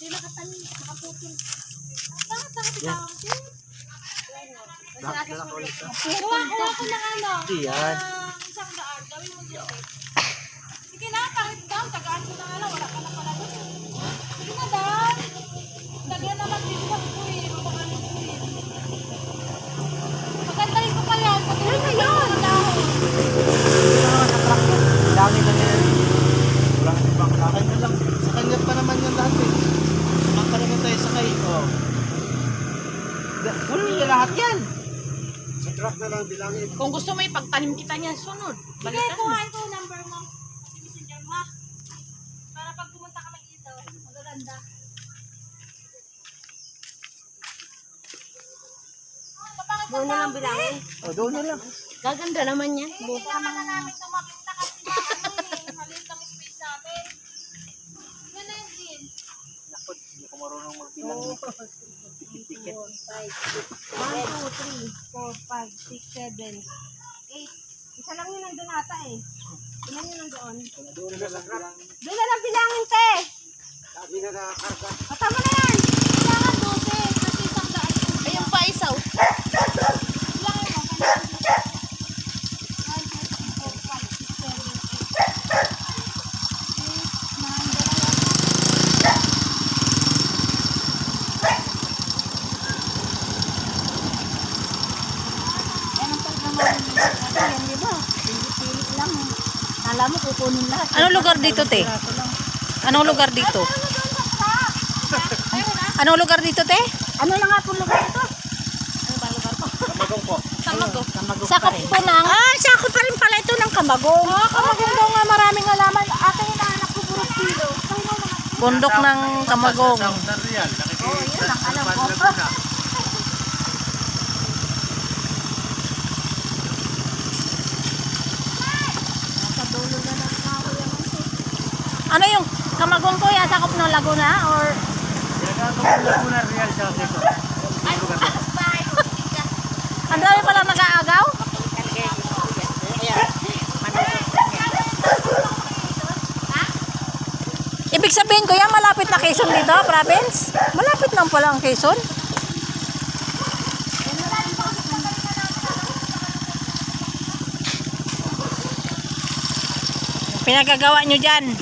Hindi nakatanim, nakaputol. Bakit siya? Lahat na lang ulit. ah. Kuha, kuha ko ng ano. Hindi yan. ng isang daan. Gawin mo dito. Sige na, kahit daw. Tagaan ko na nga lang. Wala ka na pala dito. Sige na, Dan. Lagyan naman din ko eh. Mabakano ko eh. Pagandahin ko pa yan. Pagandahin ko yan. Dami na yan. Wala ka ibang lakay na lang. Sa kanya pa naman yan lahat eh. Saka pa naman tayo sakay. Oh. Da- Wala niya lahat yan. Sa truck na lang bilangin. Kung gusto mo ipagtanim kita niya, sunod. Sige, Balikan mo. kuhain ko yung number mo. Messenger mo. ha? Para pag pumunta kami dito, magaganda. Doon na lang bilangin. Oh, doon na lang. Gaganda naman yan. Hindi naman na namin tumapinta kasi namin. Maliit space namin. Yan na hindi ko marunong magbilang. Tikit-tikit. 1, 2, 3, 4, 5, 6, 7, 8. Isa lang yun nandun ata eh. Ilan yun nandoon? Doon na lang bilangin. Te. Sabi na nakakarga. Mata mo na yan. Kailangan 12 kasi isang daan. Ayun pa, isaw. Bilangin mo. 1, 2, 3, 4, 5, 6, 7, 8. 9, Yan ang pag naman natin yan, di ba? Pilit-pilit lang. Kala mo kukunin lahat. Anong lugar dito, te? Anong lugar dito? Anong lugar dito, te? Ano na nga po lugar ito? Ano ba lugar po? Kamagong po. Kamago. Sakop po ng... Ah, sakop pa rin pala ito ng kamagong. Ah, kamagong daw nga maraming alaman. Ate, hinahanap ko puro kilo. Na. Bundok ng kamagong. Oh, yun ang alam ko. Laguna. Nasa dulo na ng kahoy ang ito. Ano yung kamagong ko yan? Sakop ng Laguna or... Laguna Real sa ko. Ang dami pala nag-aagaw? Ibig sabihin ko yan, malapit na Quezon dito, province? Malapit lang pala ang Quezon. Pinagagawa nyo dyan.